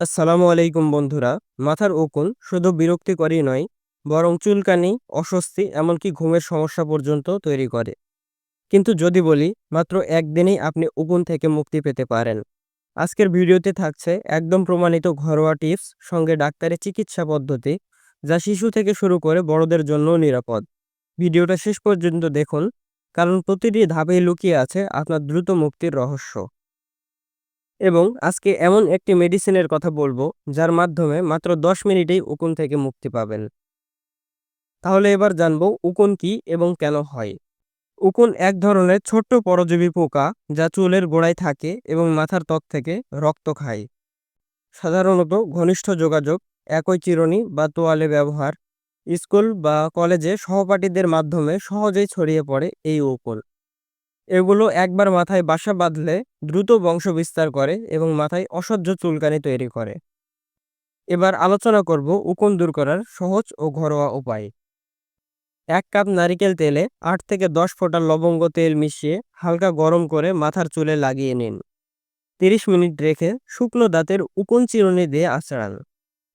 আসসালামু আলাইকুম বন্ধুরা। মাথার উকুন শুধু বিরক্তিকরই নয়, বরং চুলকানি, অস্বস্তি, এমনকি ঘুমের সমস্যা পর্যন্ত তৈরি করে। কিন্তু যদি বলি, মাত্র একদিনেই আপনি উকুন থেকে মুক্তি পেতে পারেন। আজকের ভিডিওতে থাকছে একদম প্রমাণিত ঘরোয়া টিপস, সঙ্গে ডাক্তারের চিকিৎসা পদ্ধতি, যা শিশু থেকে শুরু করে বড়দের জন্য নিরাপদ। ভিডিওটা শেষ পর্যন্ত দেখুন, কারণ প্রতিটি ধাপেই লুকিয়ে আছে আপনার দ্রুত মুক্তির রহস্য। এবং আজকে এমন একটি মেডিসিনের কথা বলব, যার মাধ্যমে মাত্র দশ মিনিটেই উকুন থেকে মুক্তি পাবেন। তাহলে এবার জানব উকুন কি এবং কেন হয়। উকুন এক ধরনের ছোট্ট পরজীবী পোকা যা চুলের গোড়ায় থাকে এবং মাথার ত্বক থেকে রক্ত খায়। সাধারণত ঘনিষ্ঠ যোগাযোগ, একই চিরুনি বা তোয়ালে ব্যবহার, স্কুল বা কলেজে সহপাঠীদের মাধ্যমে সহজেই ছড়িয়ে পড়ে এই উকুন। এগুলো একবার মাথায় বাসা বাঁধলে দ্রুত বংশ বিস্তার করে এবং মাথায় অসহ্য চুলকানি তৈরি করে। এবার আলোচনা করব উকুন দূর করার সহজ ও ঘরোয়া উপায়। এক কাপ নারিকেল তেলে আট থেকে দশ ফোঁটা লবঙ্গ তেল মিশিয়ে হালকা গরম করে মাথার চুলে লাগিয়ে নিন। তিরিশ মিনিট রেখে শুকনো দাঁতের উকুন চিরুনি দিয়ে আঁচড়ান।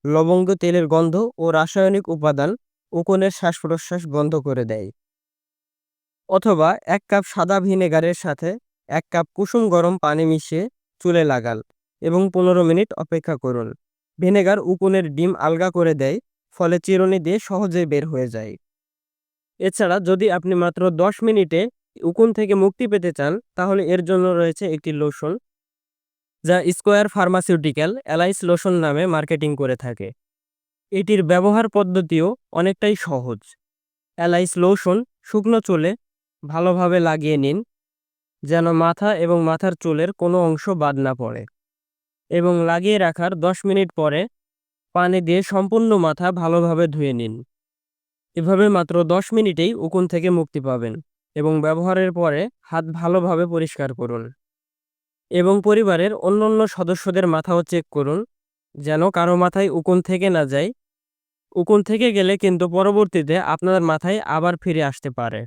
লবঙ্গ তেলের গন্ধ ও রাসায়নিক উপাদান উকুনের শ্বাস প্রশ্বাস বন্ধ করে দেয়। অথবা এক কাপ সাদা ভিনেগারের সাথে এক কাপ কুসুম গরম পানি মিশিয়ে চুলে লাগান এবং পনেরো মিনিট অপেক্ষা করুন। ভিনেগার উকুনের ডিম আলগা করে দেয়, ফলে চিরুনি দিয়ে সহজেই বের হয়ে যায়। এছাড়া যদি আপনি মাত্র দশ মিনিটে উকুন থেকে মুক্তি পেতে চান, তাহলে এর জন্য রয়েছে একটি লোশন যা স্কোয়ার ফার্মাসিউটিক্যাল অ্যালাইস লোশন নামে মার্কেটিং করে থাকে। এটির ব্যবহার পদ্ধতিও অনেকটাই সহজ। অ্যালাইস লোশন শুকনো চুলে ভালোভাবে লাগিয়ে নিন, যেন মাথা এবং মাথার চুলের কোনো অংশ বাদ না পড়ে এবং লাগিয়ে রাখার দশ মিনিট পরে পানি দিয়ে সম্পূর্ণ মাথা ভালোভাবে ধুয়ে নিন। এভাবে মাত্র দশ মিনিটেই উকুন থেকে মুক্তি পাবেন এবং ব্যবহারের পরে হাত ভালোভাবে পরিষ্কার করুন এবং পরিবারের অন্যান্য সদস্যদের মাথাও চেক করুন, যেন কারও মাথায় উকুন থেকে না যায়। উকুন থেকে গেলে কিন্তু পরবর্তীতে আপনার মাথায় আবার ফিরে আসতে পারে।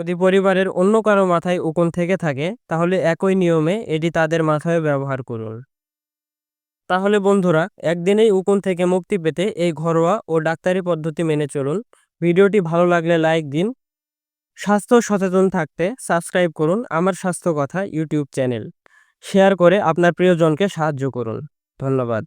যদি পরিবারের অন্য কারও মাথায় উকুন থেকে থাকে, তাহলে একই নিয়মে এটি তাদের মাথায় ব্যবহার করুন। তাহলে বন্ধুরা, একদিনেই উকুন থেকে মুক্তি পেতে এই ঘরোয়া ও ডাক্তারি পদ্ধতি মেনে চলুন। ভিডিওটি ভালো লাগলে লাইক দিন। স্বাস্থ্য সচেতন থাকতে সাবস্ক্রাইব করুন আমার স্বাস্থ্য কথা ইউটিউব চ্যানেল। শেয়ার করে আপনার প্রিয়জনকে সাহায্য করুন। ধন্যবাদ।